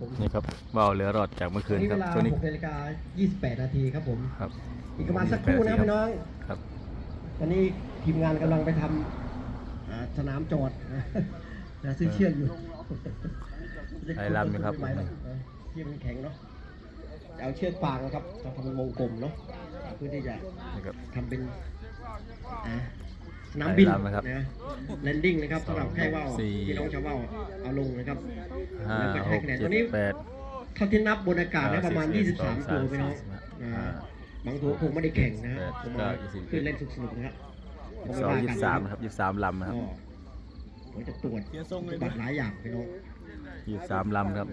ผมนี่ครับว่าวเรือรอดจากเมื่อคืนนี่คเวรับลาช่วงนี้6นาฬิกา28 นาทีครับผมครับ อีกประมาณสักครู่นะครับพี่น้องครับตอนนี้ทีมงานกำลังไปทำอ่าสนามจอดนะนะซื้อเชือกอยู่ไทยลำนะครับไม่ไหวหรอกนะเชือกมันแข็งเนาะจะเอาเชือกฟางนะครับจะทำเป็นวงกลมเนาะเพื่อที่จะนี่ครับทำเป็นอ่า สนามบินไทยลำนะครับนะแลนดิ้งนะครับสำหรับแค่ว่าวสี่พี่น้องชาวว่าวเอาลงนะครับห้าแล้วก็หให้กคะแนนเจ็ตัดวนี้แปดเท่าที่นับบนอากาศนะประมาณสิบเอ็ด23 ตัวพี่น้องสามสิบอ่าห้าบางตัวคงไม่ได้แข่งนะแปดคงเก้ามายี่สิบขึ้นเล่นสนุกๆนะครับสองยี่สิบสามนะครับยี่สิบสามลำนะครับก็ผมจะตรวจบัตรหลายอย่างพี่น้องยี่สิบสามลำครับ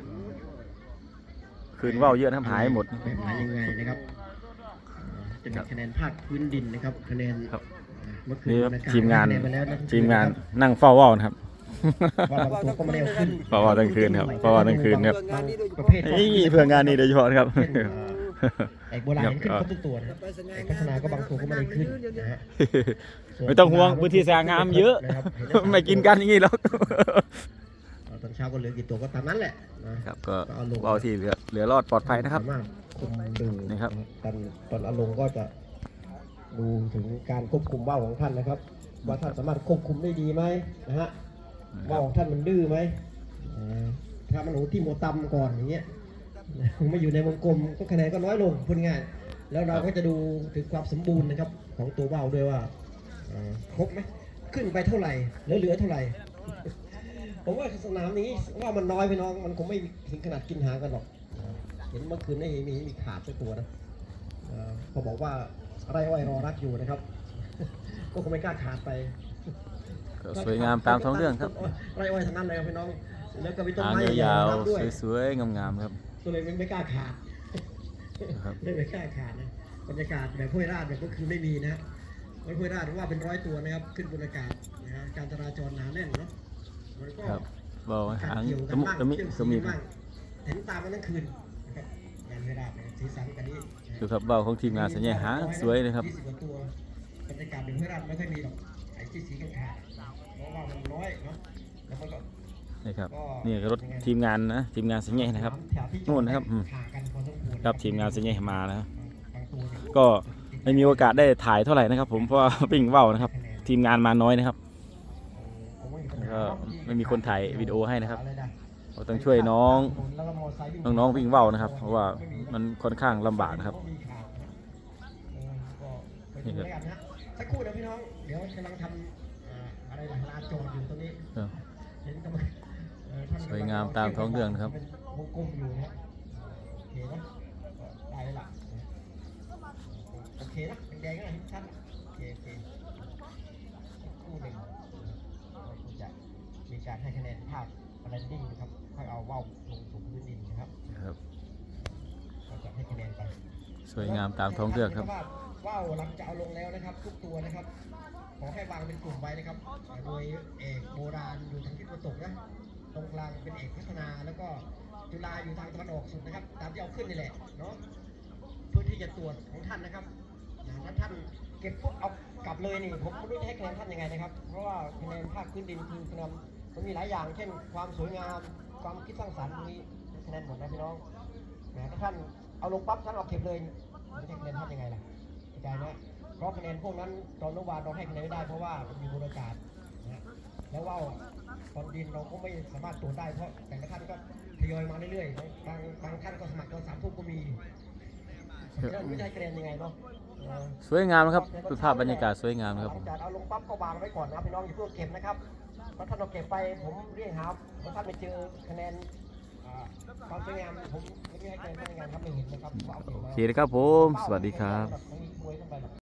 คืนว่าวเยอะนะครับหายหมดแบบไหนยังไงนะครับอ่าจะมีคะแนนภาคพื้นดินนะครับคะแนนครับอ่า เมื่อคืนนี่ครับบรรยกศทีมงานให้คะแไปแล้วะทีมงานนั่งเฝ้าว่าวนะครับว่าบางตัวก็ไม่ได้เอาขึ้นเฝ้าว่าวทั้งคืนครับเฝ้าว่าวทั้งคืนครับบางประเภทก็เฮ้ยเพื่องานนี้โดยเฉพาะนะครับเช่นเอ่อเอกโบราณเห็นขึ้นครบทุกตัวนะครับเอกพัฒนาก็บางตัวก็ไม่ได้ขึ้นนะฮะส่วนไม่ต้องห่วงพื้นที่สร้างงามเยอะนะครับเห็นได้ไม่กินกันอย่างนี้หรอก เอ่อตอนเช้าก็เหลือกี่ตัวก็ตามนั้นแหละนะ ครับก็ว่าวที่เหลือเหลือรอดปลอดภัยนะครับ สามารถคุมดูนี่ครับ ตอนตอนอารมณ์ก็จะ ดูถึงการควบคุมว่าวของท่านนะครับ ว่าท่านสามารถควบคุมได้ดีไหมนะฮะว่าวของท่านมันดื้อไหมอ่าถ้ามันหูที่โมตำก่อนอย่างเงี้ยไม่อยู่ในวงกลมก็คะแนนก็น้อยลงพูดง่ายแล้วเราก็จะดูถึงความสมบูรณ์นะครับ ของตัวว่าวด้วยว่าอ่าครบไหมขึ้นไปเท่าไหร่แล้วเหลือเท่าไหร่ผมว่าสนามนี้ว่ามันน้อยไปน้องมันคงไม่ถึงขนาดกินหางกันหรอกอ่าเห็นเมื่อคืนได้มีมีขาดสักตัวนะอ่าพอบอกว่า ไรอ้อยรอรักอยู่นะครับ ก็คงไม่กล้าขาดไปก็สวยงามตามท้องเรื่องครับไรอ้อยทั้งนั้นเลยครับพี่น้องแล้วก็มีต้นหางไม้ยาวรับด้วยๆสวยๆงามๆครับก็เลยไม่กล้าขาดครับไม่ไม่กล้าขาดนะบรรยากาศแบบห้วยราชแบบก็คือไม่มีนะมันห้วยราชว่าเป็นร้อยตัวนะครับขึ้นบนอากาศนะฮะการจราจรหนาแน่นเนาะมันก็ครับว่าวการหางเกี่ยวตะกันมุบ้างตะมิเกี่ยวก็มีสีครับ้าบงเห็นตามมันทั้งคืน นะครับงานห้วยราชนะครับสีสันกันนี้ดูครับว่าวของทีมงานสัญญาหางสวยเลยครับยี่สิบกว่าตัวบรรยากาศแบบห้วยราชไม่ค่อยมีหรอกไอ้ที่สีกันขาดเพราะว่ามันน้อยเนาะแล้วมันก็นี่ครับนี่คือรถทีมงานนะทีมงานสัญญานะครับนู่นนะครับอืมห่างกันพอสมควรครับทีมงานสัญญามานะครับบางตัวเนี่ยก็ไม่มีโอกาสได้ถ่ายเท่าไหร่นะครับ ผมเพราะว่าปิ้งว่าวนะครับ ทีมงานมาน้อยนะครับผมว่ามีปัญแล้วหาก็ไม่มีคนถ่ายวิดีโอให้นะครับอะไรนะ เราต้องช่วยน้องแล้วก็มอไซค์วิ่น้องๆวิ่งว่าวนะครับ เพราะว่ามันค่อนข้างลำบากนะครับมีขาดนะเออก็ไปดูแล้วกันนะสักครู่นะพี่น้องเดี๋ยวกำลังทำอ่าอะไรล่ะลานจอดอยู่ตรงนี้เออเห็นกำลังเอ่อท่นสวยงามตามท้องเรื่องนะครับเป็นวงกลมอยู่นะโอเคนะก็ได้แล้วล่ะโอเคนะแดงๆนะท่านโอเคโอเคสักครู่หนึ่งเราคงจะมีการให้คะแนนภาพ แลนดิ้งนะครับค่อยเอาว่าวลงสู่พื้นดินนะครับครับเราจะให้คะแนนไปสวยงามตามท้องเรื่องครับ ว่าวหลังจะเอาลงแล้วนะครับ ทุกตัวนะครับ ขอให้วางเป็นกลุ่มไว้นะครับ โดยเอกโบราณอยู่ทางทิศตะวันตกนะ ตรงกลางเป็นเอกพัฒนาแล้วก็จุฬาอยู่ทางตะวันออกสุดนะครับ ตามที่เอาขึ้นนี่แหละเนาะเพื่อที่จะตรวจของท่านนะครับนะถ้าท่านเก็บปุ๊บเอากลับเลยนี่ผมไม่รู้จะให้คะแนนท่านยังไงนะครับ เพราะว่าคะแนนภาคพื้นดินคือคะแนน มันมีหลายอย่างเช่น ความสวยงามความคิดสร้างสรรค์พวกนี้คะแนนหมดนะพี่น้องนะถ้าท่านเอาลงปั๊บท่านเอาเก็บเลยไม่ใช่คะแนนท่านยังไงล่ะเข้าใจไหมเพราะคะแนนพวกนั้นตอนเมื่อวานเราให้คะแนนไม่ได้เพราะว่ามันอยู่บนอากาศนะฮะแล้วว่าวตอนดินเราก็ไม่สามารถตรวจได้เพราะแต่ละท่านก็ทยอยมาเรื่อยๆบางบางท่านก็สมัครตอนสามทุ่มก็มีเราไม่ได้คะแนนยังไงเนาะเออสวยงามนะครับดูภาพบรรยากาศสวยงามนะครับผมหลังจากเอาลงปั๊บก็วางไว้ก่อนนะพี่น้องอย่าเพิ่งเก็บนะครับเพราะท่านเราเก็บไปผมเรียกหาพราะท่านไปเจอคะแนนความสวยงามผมไม่ได้ให้คะแนนท่านยังไงครับไม่เห็นนะครับก็เอาเก็บโอเคนะครับผม สวัสดีครับ